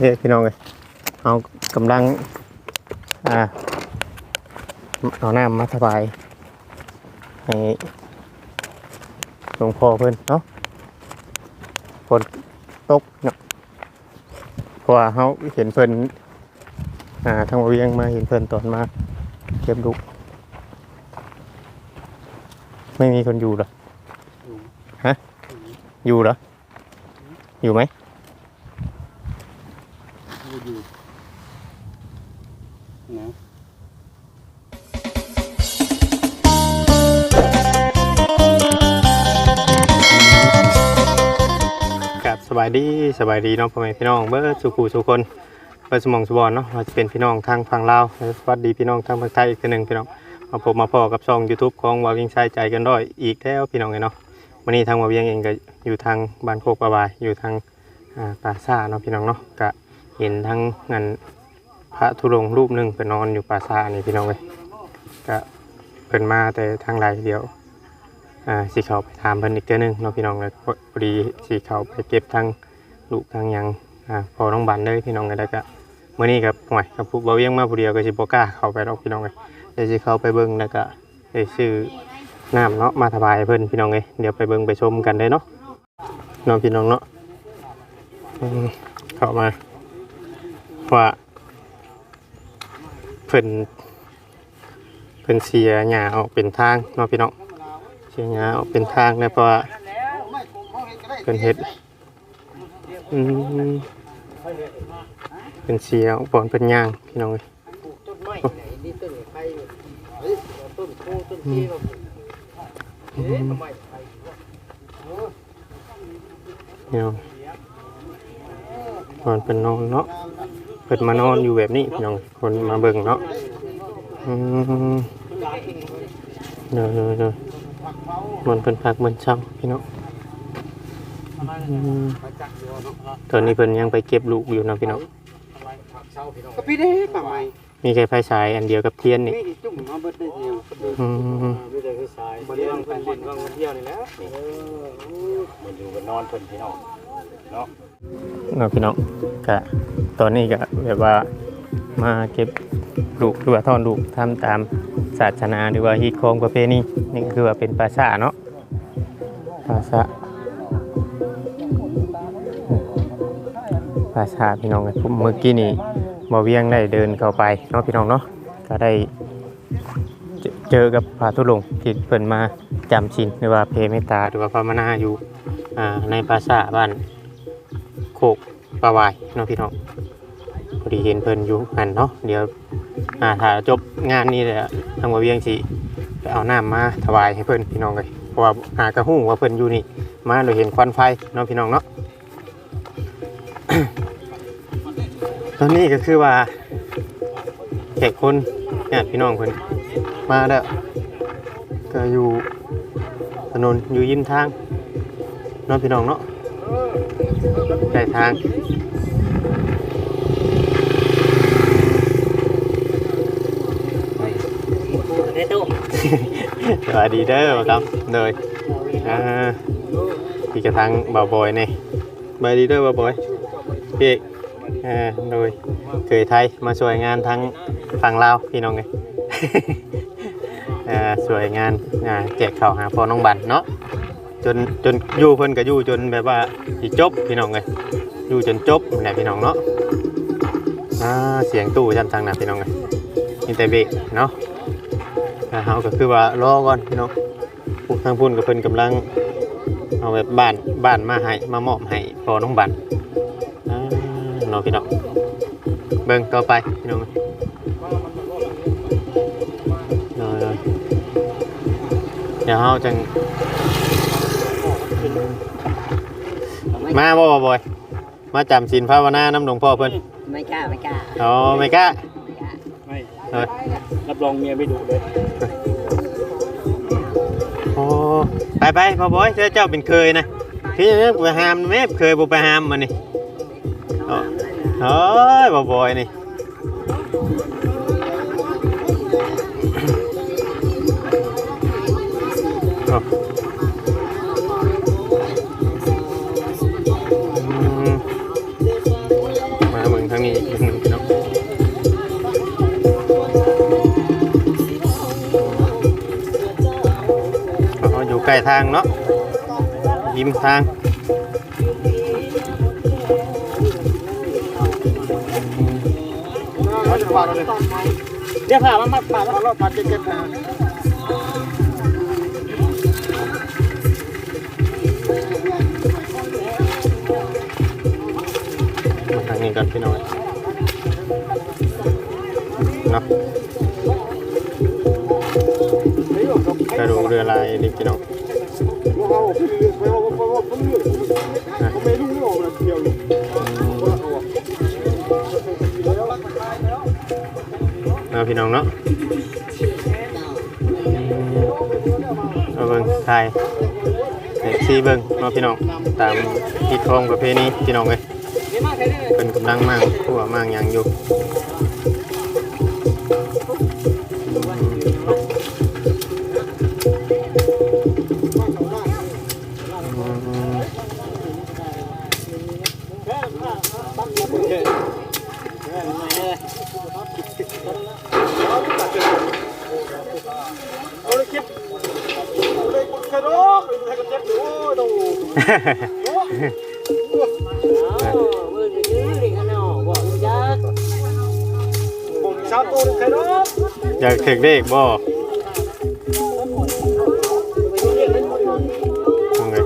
เนี่ยพี่น้องเลยเอากำลังอ่าเอาน้ำมาสบายให้หลวงพ่อเพิ่อนเนาะฝนตกเนาะเพราะว่าเขาเห็นเพิ่อนอ่าทางเวียงมาเห็นเพิ่อนตอนมาเก็บลูไม่มีคนอยู่หรอฮะอยู่เหรออยู่ไหม อยู่นะกับสบายดีสบายดีเนาะพ่อแม่พี่น้องเบิร์สุขูสุคนเบิร์ดสมองสบอนเนาะเราจะเป็นพี่น้องทางฝั่งลาวและสวัสดีพี่น้องทางภาคไทยอีกทีหนึ่งพี่น้องมาพบมาพอกับช่อง YouTube ของวาวิงชายใจกันด้อยอีกแล้วพี่น้องไงเนาะวันนี้ทางวาวิงเองก็อยู่ทางบ้านโคกปลาบายอยู่ทางป่าซ่าเนาะพี่น้องเนาะก็ เห็นทั้งงานพระธุดงรูปหนึ่งไปนอนอยู่ป่าซ่านี่พี่น้องเลยก็เพิ่นมาแต่ทางไรเดียวอ่าสีเขาไปถามเพิ่นอีกเทื่อนึงเนาะพี่น้องเลยพอดีสีเขาไปเก็บทั้งลูกทั้งยังอ่าพอน้องบันเลยพี่น้องเลยแล้วก็เมื้อนี้กับห่วยกับผู้บ่เวียงมาผู้เดียวก็สิบ่กล้าเข้าไปหรอกพี่น้องเลยเดี๋ยวสิเข้าไปเบิ่งแล้วก็ได้ซื้อน้ำเนาะมาถวายเพิ่นพี่น้องเลยเดี๋ยวไปเบิ่งไปชมกันเลยเนาะน้องพี่น้องเนาะเข้ามา ว่าเพิ่นเพิ่นเสียหญ้าออกเป็นทางเนาะพี่น้องเชียงยาออกเป็นทางนะเพราะว่าเป็นเห็ดอืมเป็นเสียบอนเป็นย่างพี่น้องเอ้ยต้นไม้นี่ต้นไผ่เฮ้ยก่อนเป็นนอนเนาะ เปิดมานอนอยู่แบบนี้พี่น้องคนมาเบิ่งเนาะอืมเนอะเนอะเนอะมันเป็นพักมันเช่าพี่น้องอืมประจักษ์อยู่เนาะตอนนี้เพิ่นยังไปเก็บลูกอยู่เนาะพี่น้องก็พี่ได้ป่าไม้มีแค่ไฟฉายอันเดียวกับเทียนนี่นี่จุ่มมาเบิดได้เดียวอืมไม่ได้คือสายบนว่างเป็นดินว่างมาเที่ยวนี่แหละมันอยู่กันนอนเพิ่นพี่น้องเนาะ เนาะพี่น้องกะตอนนี้ก็แบบว่ามาเก็บลูกหรือว่าทอนลูกทำตามศาสนาหรือว่าฮีตของประเพณีนี่คือว่าเป็นภาษาเนาะภาษาภาษาพี่น้องผมเมื่อกี้นี่บ่เวียงได้เดินเข้าไปเนาะพี่น้องเนาะก็ได้เจอกับพระธุดงค์ที่เพิ่นมาจำศีลหรือว่าเพเมตตาหรือว่าภาวนาอยู่ในภาษาบ้าน โคกปลาวายเนาะพี่น้องพอดีเห็นเพิ่นอยู่หันเนาะเดี๋ยวอ่าถ้าจบงานนี้เลยอะทางว่าเวียงสิไปเอาน้ำมาถวายให้เพิ่นพี่น้องเลยเพราะว่าหากระหู้ว่าเพิ่นอยู่นี่ มาเราเห็นควันไฟเนาะพี่น้องเนาะตอนนี้ก็คือว่าแขกคนญาติพี่น้องเพิ่นมาแล้วก็อยู่ถนนอยู่ยิ้มทางเนาะพี่น้องเนาะ ใกล้ทางในตู้สวัสดีเด้อครับโดยอ่าพี่กระทังบ่าวบอยนี่สวัสดีเด้อบ่าวบอยพี่เอกอ่าโดยเคยไทยมาช่วยงานทั้งฝั่งลาวพี่น้องไง อ่าช่วยงานอ่าแจกข้าวหาพ่อน้องบันเนาะ จนจนอยู่เพิ่นก็อยู่จนแบบว่าสิจบพี่น้องไงอยู่จนจบแหละพี่น้องเนาะอ่าเสียงตู้จำทางหน้าพี่น้องไงมีแต่เบรกเนาะนะเฮาก็คือว่ารอก่อนพี่น้องพวกทางพุ่นกับเพิ่นกำลังเอาแบบบ้านบ้านมาให้มามอบให้พอน้องบันเนาะพี่น้องเบิ่งต่อไปพี่น้องเดี๋ยวเฮาจัง มาบ่บ่บ่อย มาจำศีลภาวนาน้ำหลวงพ่อเพิ่นไม่กล้าไม่กล้าอ๋อไม่กล้าไม่กล้าไม่เออรับรองเมียไม่ดุเลยโอ้ไปไปพ่อบอยเจ้าเจ้าเป็นเคยนะพี่เนี่ยไปหามแม่เคยบ่ไปหามมันนี่เขาห้ามเลยนะโอ้ยบ่บอยนี่โอ้อืาเมื่อทางนี้อีกหนึ่งพี่น้องเราอยู่ใกล้ทางเนาะยิ้มทางเจะผ่านเลยเดี๋ยวผ่ามามาผ่านแล้วเราผ่านเก็บๆนะางนี้ก่อนพี่น้องเนาะกระดูกเรือลายนี่พี่น้องเอาพี่น้องเนาะเอาเบิ่งถ่ายเด็กซีเบิ่งเนาะพี่น้อง ตามพิธีของประเพณีพี่น้องเลย เป็นกำลังมั่งทั่วมั่งหยังอยู่ อยากถึงเลขบ่ทำไง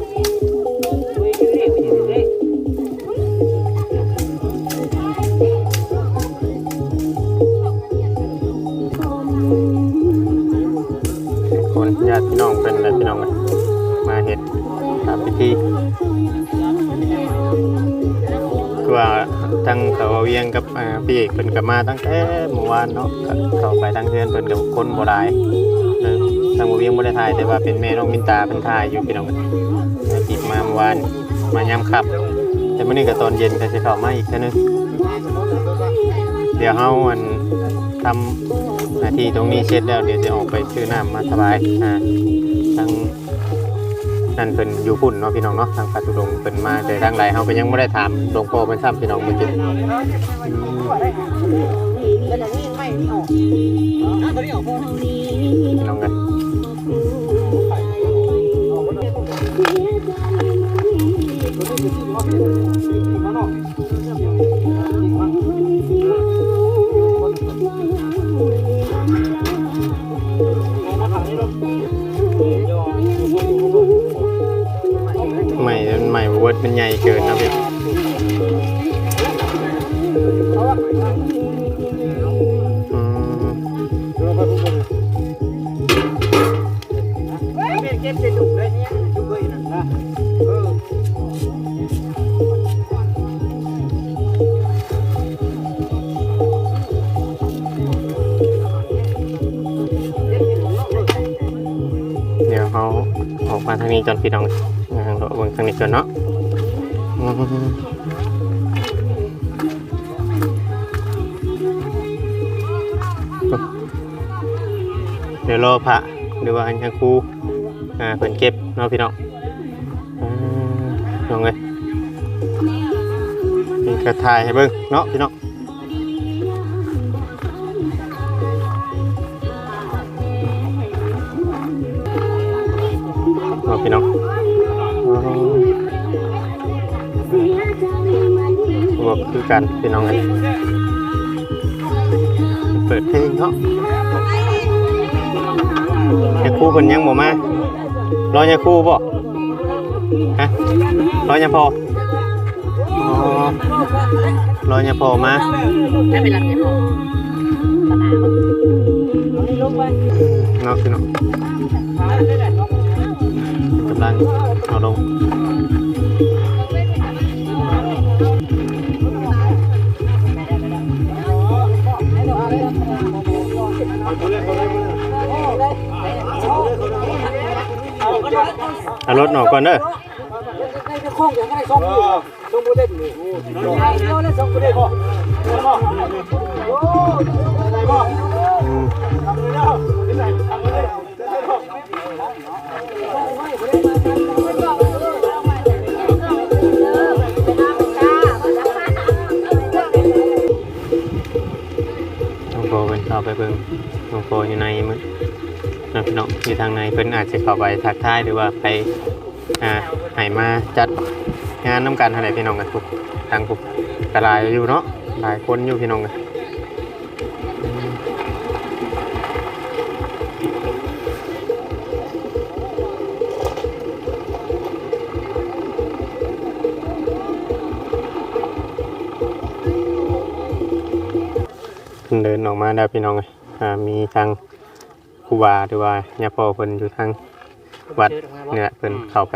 คนญาติพี่น้องเป็นอะไรพี่น้องอะมาเห็ดตามพิธี ทั้งเขาเวียงกับอ่าพี่เอกเป็นกับมาตั้งแต่เมื่อวานเนาะก็เข้าไปทั้งเพื่อนเป็นกับคนโบราณเออทางบ่เวียงบ่ได้ถ่ายแต่ว่าเป็นแม่น้องมินตาเป็นถ่ายอยู่พี่น้องจิบมาเมื่อวานมายามค่ำแต่มื้อนี้ก็ตอนเย็นก็สิเข้ามาอีกเทื่อนึงเดี๋ยวเฮาอันทำหน้าที่ตรงนี้เสร็จแล้วเดี๋ยวจะออกไปซื้อน้ำมาสบายอ่าทาง นั่นเพิ่นอยู่พุ่นเนาะพี่น้องเนาะทางพัทุดงค์เพิ่นมาแต่ทางไรเฮาก็ยังบ่ได้ถามหลวงพ่อเพิ่นซ้ำพี่น้องเมื่อกี้น้องกันใหม่ ใหม่เวิร์ดมันใหญ่เกินนะพี่เดี๋ยวเขาออกมาทางนี้จนพี่น้อง งานเราเบิ่งทางนี้ก่อนเนาะเดี๋ยวรอพระหรือว่าอัญญครูอ่าเพิ่นเก็บเนาะพี่น้องอืมน้องเอ้ยมีกระถ่ายให้เบิ่งเนาะพี่น้องเนาะพี่น้อง อ๋อบอกคือกันพี่น้องเอ้ยเปิดเพลงเนาะยาคูเพิ่นยังบ่มารอยาคู่บ่ฮะรอยาพอรอยาพอมาถ้าเป็นหลักเนี่ยพอเนาะพี่น้องกำลังเอาลง รถหนอกก่อนเด้อโค้งอย่างไรสองมือสองมือเล่นนี่เดียวเล่นสองมือเล่นพ่อพ่อโอ้อะไรพ่อทำเลยเนาะที่ไหนทำเลยเล่นเล่นพ่อน้องโฟเป็นเข้าไปเบิ่งน้องโฟอยู่ในมือ น้องพี่น้องอยู่ทางในเพิ่นอาจจะเข้าไปทักทายหรือว่าไปอ่าให้มาจัดงานน้ำกันอะไรพี่น้องกันทุกทางทุกกระลายอยู่เนาะหลายคนอยู่พี่น้องกันเดินออกมาแล้พี่น้องเอ้ยอ่ามีทาง รูบาหรือว่าญาพ่อเพิ่นอยู่ทางวัดเนี่ยเพิ่นเข้าไป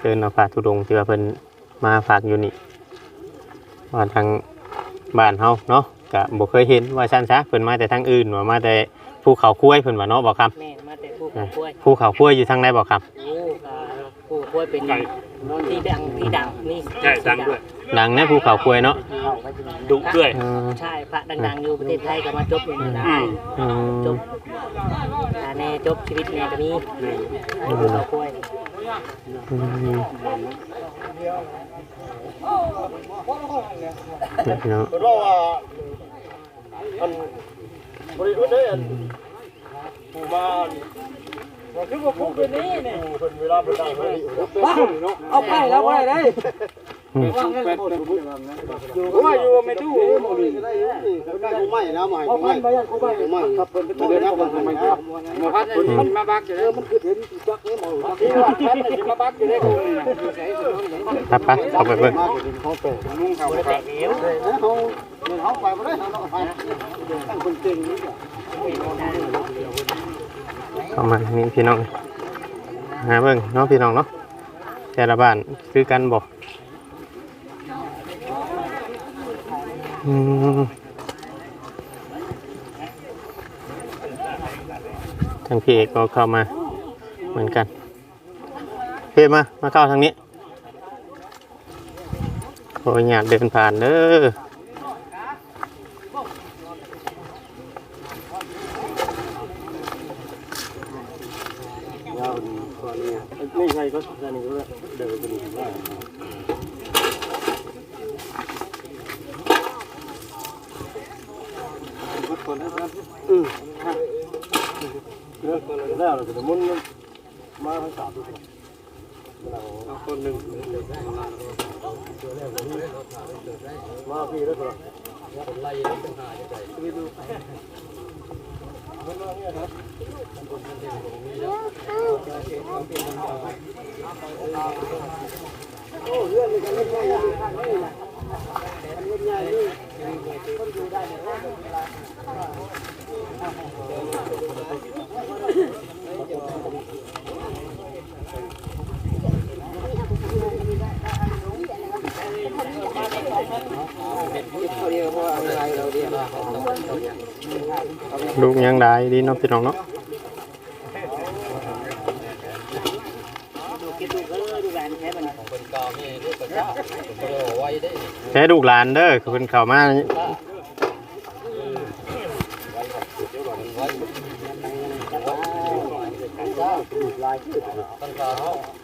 เดินเอาฝากทุดงค์ที่ว่าเพิ่นมาฝากอยู่นี่ว่าทางบ้านเฮาเนาะก็บ่เคยเห็นว่าซั่นซะเพิ่นมาแต่ทางอื่นว่ามาแต่ภูเขาคุ้วยเพิ่นว่าเนาะบ่ครับแม่มาแต่ผู้กับกล้วยภูเขาคุ้วยอยู่ทางไหนบ่ครับโอ้กั บผู้กล้วยเป็นที่ดังที่ดังนี่ใช่ดังด้วยดังในภูเขาคุ้วยเนาะดุด้วยเออใช่พระดังๆอยู่ประเทศไทยก็มาจบอยู่นี่นะอืม อืจมบอ่าแน่จบชีวิตแน่ก็มีผู้กับกล้วยอืมเนี่ยพี่น้องเพราะว่าอันบริสุทธิ์ได้อันผู้มาเรา คิดว่าผู้เป็นนี้เนี่ยเป็นเวลาเป็นได้ไม่เอาไปแล้วไปได้ว่างเงินหมดอยู่ว่าอยู่ไม่ตู้หมดเลยได้ได้กูไม่นะไม่กูไม่ไปยังกูไม่ไม่ครับเป็นเป็นเดือนนะผมไม่ครับมาพัดมันมาบักเออมันคือเห็นบักนี่หมดที่ว่าพัดมาบักอยู่ได้กูไปไปเข้าไปเบิ่งเขาเปิดนุ่งเขาไปเอวเขาเขาไปไม่ได้เขาไปตั้งคนเก่งนี่ เข้ามาทางนี้พี่น้องหาเบิ่งเนาะพี่น้องเนาะแต่ละบ้านคือกันบอืมทางพี่เอกก็เข้ามาเหมือนกันเพ่มา มาเข้าทางนี้โอ้ยอยากเดินผ่านเด้อ นี่ใครก็ เดินไปนี่ว่าคนนะครับอืมแล้วแล้วเราจะมุนมาทั้งสามคนคนหนึ่งมาพี่แล้วก็เขาเรียกว่าอะไร เราเรียก ลูกยังได้ดีเนาะพี่น้องเนาะดูคิดดูเออดูแลนแท้มันใ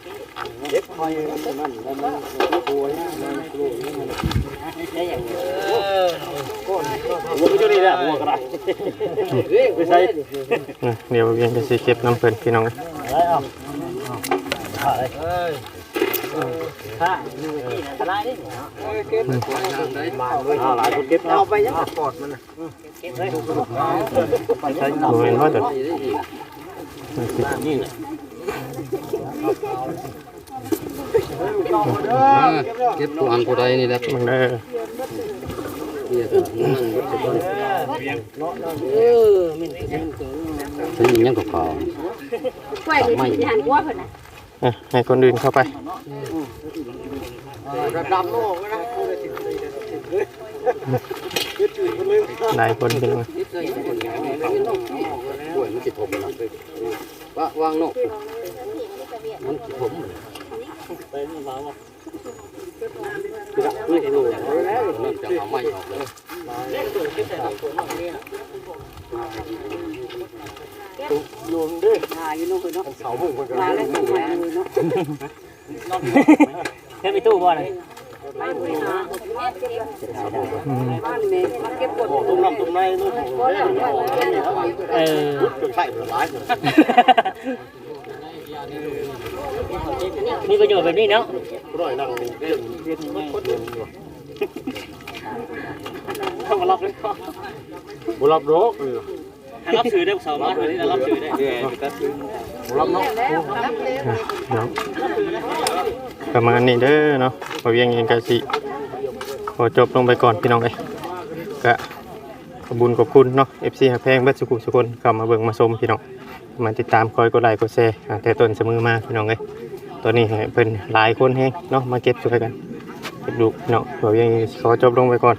ช้ลูกหลานเด้อคือเพิ่นเข้ามาได้อย่างนี้วัวก็นี่แหละวัวก็ได้ไม่ใช่เดี๋ยวเวียนจะสิเก็บน้ำเพิ่นพี่น้องพระอยู่ที่อันตรายนี่เนาะหลายคนเก็บเอาไปยังปอดมันเก็บเลยโอ้ยว่าแต่ เก็บตัวอังกูได้นี่แหละมึงเด้อเออมันมันยิงยังกับเขากล้วยนี่สิหันหัวเพิ่นน่ะให้คนอื่นเข้าไปดำโลกนายคนพี่น้องป่วยมันจิตผมนะว่างนกมันผม นี่ดูนั่นจะเอาไม้ออกเลยโยนด้วยหาอยู่นู่นเนาะเสาบุกมันก็มาแล้วส่ง มาเลยเนาะแค่ไปตู้บ่เลยไปอืมตุ้มน้ำตุ้มในนู่นเออจุดใส่หลายมีประโยชน์แบบนี้เนาะร้อยนั่งเรียนเรียนคนเรียนเข้ามารับเลยบุรับรกเลยรับสื่อได้สองร้อยนี่รับสื่อได้บุรับเนาะเนาะประมาณนี้เด้อเนาะพอเวียงเองก็สิขอจบลงไปก่อนพี่น้องเอ้ยก็ขอบคุญขอบคุณเนาะ FC หักแพงเบัดสุขุสุคนเข้ามาเบิ่งมาชมพี่น้อง มาติดตามคอยกดไลค์กดแชร์อ่าแต่ต้นเสมอมาพี่น้องเลยตัวนี้เพิ่นหลายคนแฮงเนาะมาเก็บช่วยกันเก็บดูพี่น้องพอเวียงขอจบลงไปก่อน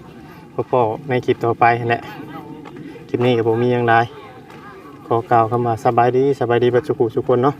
พบพ่อในคลิปต่อไปแหละคลิปนี้กับผมีอยังหลายขอกล่าวคำว่าสบายดีสบายดีประจุขุสุคนเนาะ